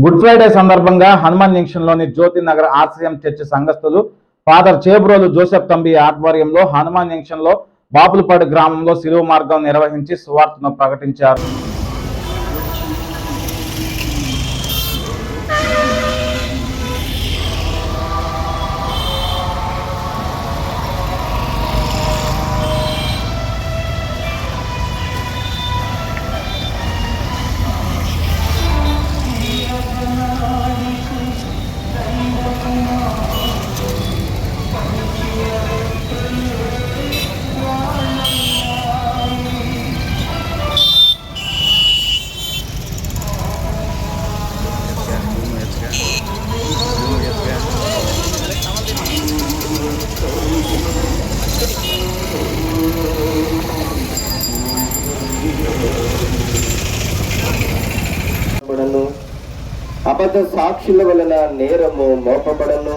Good Friday సందర్భంగా హనుమాన్ జంక్షన్లోని Jyothi Nagar RCM church సంఘస్థులు ఫాదర్ చేబ్రోలు జోసెఫ్ తంబి ఆధ్వర్యంలో హనుమాన్ జంక్షన్లో బాపులపాడు గ్రామంలో శిలువ మార్గం నిర్వహించి సువార్తను ప్రకటించారు. అబద్ధ సాక్షుల వలన నేరము మోపబడను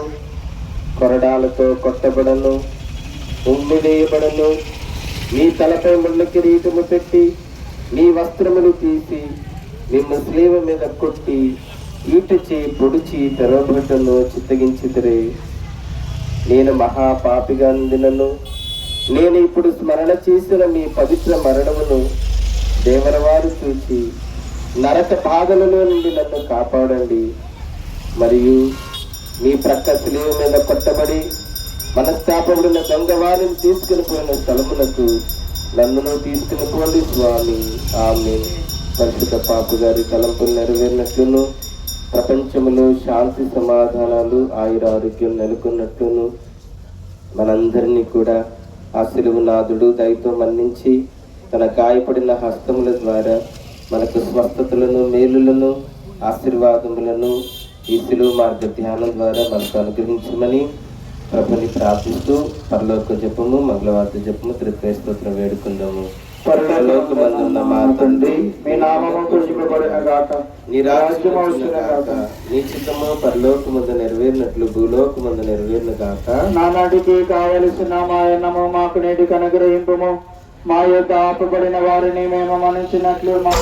కొరడాలతో కొట్టబడను ఉమ్మివేయబడను. మీ తలపై ముళ్ళ కిరీటము పెట్టి మీ వస్త్రములు తీసి మిమ్ము స్లీవ మీద కొట్టి ఈటచి పొడిచి తెరవబడ్డను చిత్తగించిదిరే నేను మహాపాపిగా అందినను నేను ఇప్పుడు స్మరణ చేసిన మీ పవిత్ర మరణమును దేవరవారు చూసి నరక బాధలలో నుండి నన్ను కాపాడండి. మరియు మీ ప్రక్క శిలువ మీద కొట్టబడి మనస్తాపముడిన దొంగవారిని తీసుకుని పోయిన స్థలమునకు నన్నును తీసుకుని పోండి స్వామి. ఆమె పరిశుద్ధ పాపు గారి తలంపులు నెరవేరినట్లును ప్రపంచంలో శాంతి సమాధానాలు ఆయుర ఆరోగ్యం నెలకొన్నట్లును మనందరినీ కూడా ఆ నాథుడు దయతో మన్నించి తన గాయపడిన హస్తముల ద్వారా మనకు స్వస్థతలను మేలులను ఆశీర్వాదములను ఈ సిలువ మార్గ ధ్యానం ద్వారా మనకు అనుగ్రహించమని ప్రభుని ప్రార్థిస్తూ పరలోక జపము మంగళవార్త జపము త్రిత్వయ స్తోత్రం వేడుకుందాము. పరలోకమందున్న మా తండ్రి మీ నామము పూజింపబడిన గాక నీ రాజ్యం వచ్చిన గాక నీ చిత్తము పరలోకమందు నెరవేరినట్లు భూలోకమందు నానాటికి కావలసిన మా ఎన్నము మాకు నేటికి అనుగ్రహింపము. మా యొక్క ఆపబడిన వారిని మేము మనించినట్లు మా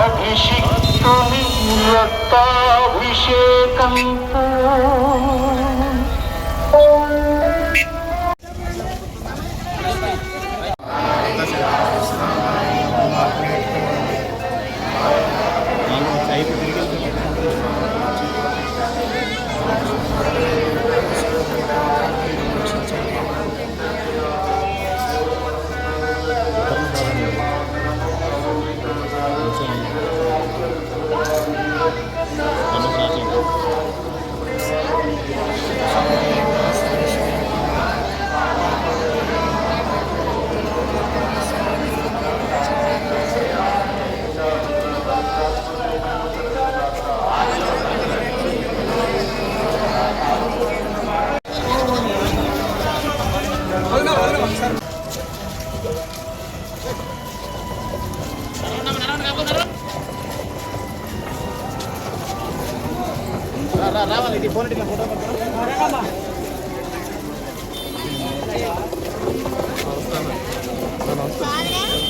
अभिषिक्त नीरताभिषेकं Thank you. ませ。నమస్తే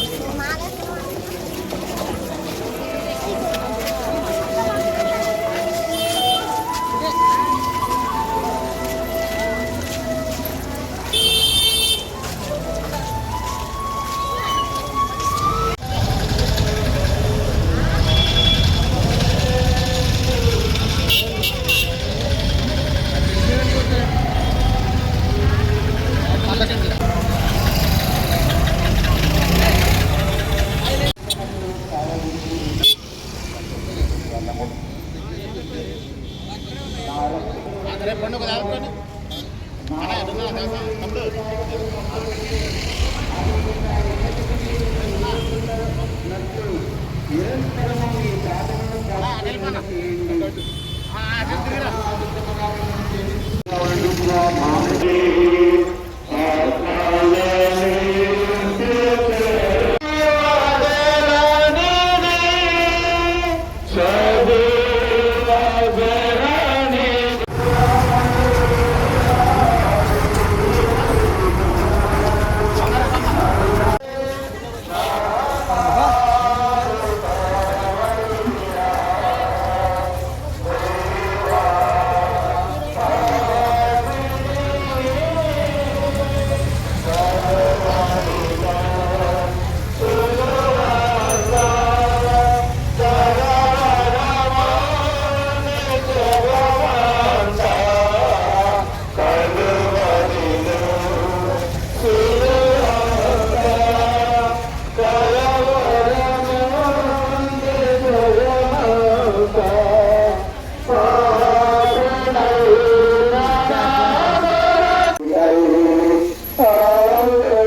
uh,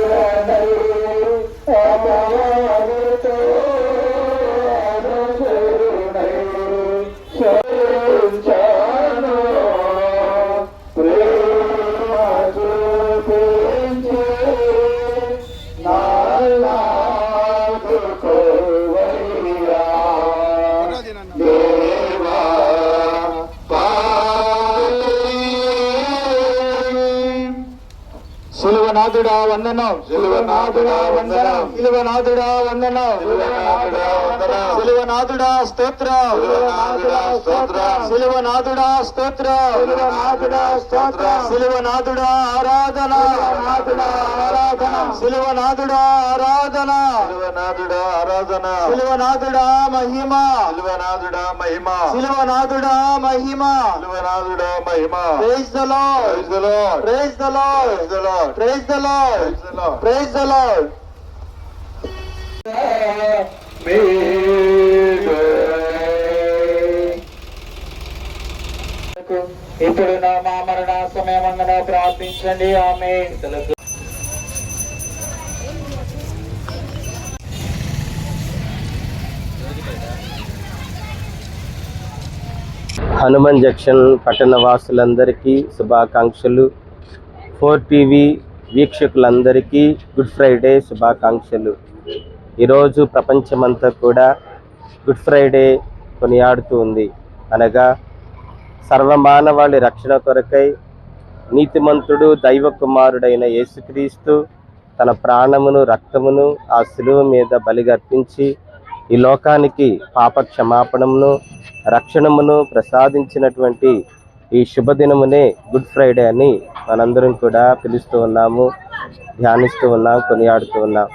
సిలువనాథుడా వందనం సిలువనాథుడా వందనం సిలువనాథుడా వందనం సిలువనాథుడా స్తోత్రం సిలువనాథుడా స్తోత్రం సిలువనాథుడా స్తోత్రం సిలువనాథుడా ఆరాధన ఆరాధన సిలువనాథుడా ఆరాధన శివనాథుడా ఆరాధన సిలువనాథుడా మహిమ శివనాథుడా మహిమ సిలువనాథుడా మహిమ శివనాథుడా మహిమ praise the lord. Praise the lord Praise the Lord. Praise the lord Praise the Lord. Praise the lord ఇప్పుడు నా మా మరణ సమయమందున ప్రార్థించండి ఆమె హనుమాన్ జంక్షన్ పట్టణ వాసులందరికీ శుభాకాంక్షలు ఫోర్ టీవీ వీక్షకులందరికీ గుడ్ ఫ్రైడే శుభాకాంక్షలు. ఈరోజు ప్రపంచమంతా కూడా గుడ్ ఫ్రైడే కొనియాడుతూ ఉంది. అనగా సర్వమానవాళి రక్షణ కొరకై నీతిమంతుడు దైవ కుమారుడైన యేసుక్రీస్తు తన ప్రాణమును రక్తమును ఆ శిలువ మీద బలిగర్పించి ఈ లోకానికి పాప క్షమాపణమును రక్షణమును ప్రసాదించినటువంటి ఈ శుభదినమునే గుడ్ ఫ్రైడే అని మనందరం కూడా పిలుస్తూ ఉన్నాము ధ్యానిస్తూ ఉన్నాం కొనియాడుతూ ఉన్నాం.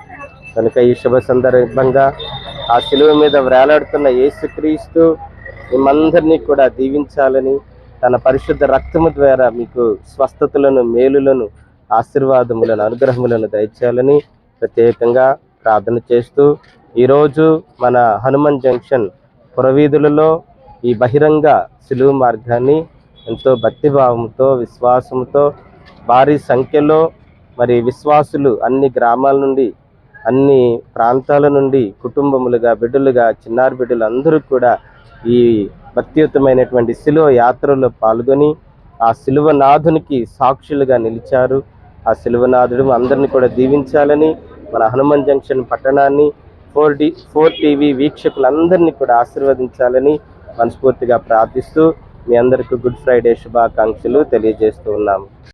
కనుక ఈ శుభ సందర్భంగా ఆ శిలువ మీద వేలాడుతున్న యేసుక్రీస్తు మిమ్మందరినీ కూడా దీవించాలని తన పరిశుద్ధ రక్తము ద్వారా మీకు స్వస్థతలను మేలులను ఆశీర్వాదములను అనుగ్రహములను దయచేయాలని ప్రత్యేకంగా ప్రార్థన చేస్తూ ఈరోజు మన హనుమాన్ జంక్షన్ పురవీధులలో ఈ బహిరంగ సిలువు మార్గాన్ని ఎంతో భక్తిభావంతో విశ్వాసంతో భారీ సంఖ్యలో మరి విశ్వాసులు అన్ని గ్రామాల నుండి అన్ని ప్రాంతాల నుండి కుటుంబములుగా బిడ్డలుగా చిన్నారి బిడ్డలు అందరూ కూడా ఈ భక్తియుతమైనటువంటి శిలువ యాత్రలో పాల్గొని ఆ శిలువ నాథునికి సాక్షులుగా నిలిచారు. ఆ శిలువనాథుడు అందరిని కూడా దీవించాలని మన హనుమాన్ జంక్షన్ పట్టణాన్ని ఫోర్ డి ఫోర్ టీవీ వీక్షకులందరినీ కూడా ఆశీర్వదించాలని మనస్ఫూర్తిగా ప్రార్థిస్తూ మీ అందరికీ గుడ్ ఫ్రైడే శుభాకాంక్షలు తెలియజేస్తూ ఉన్నాము.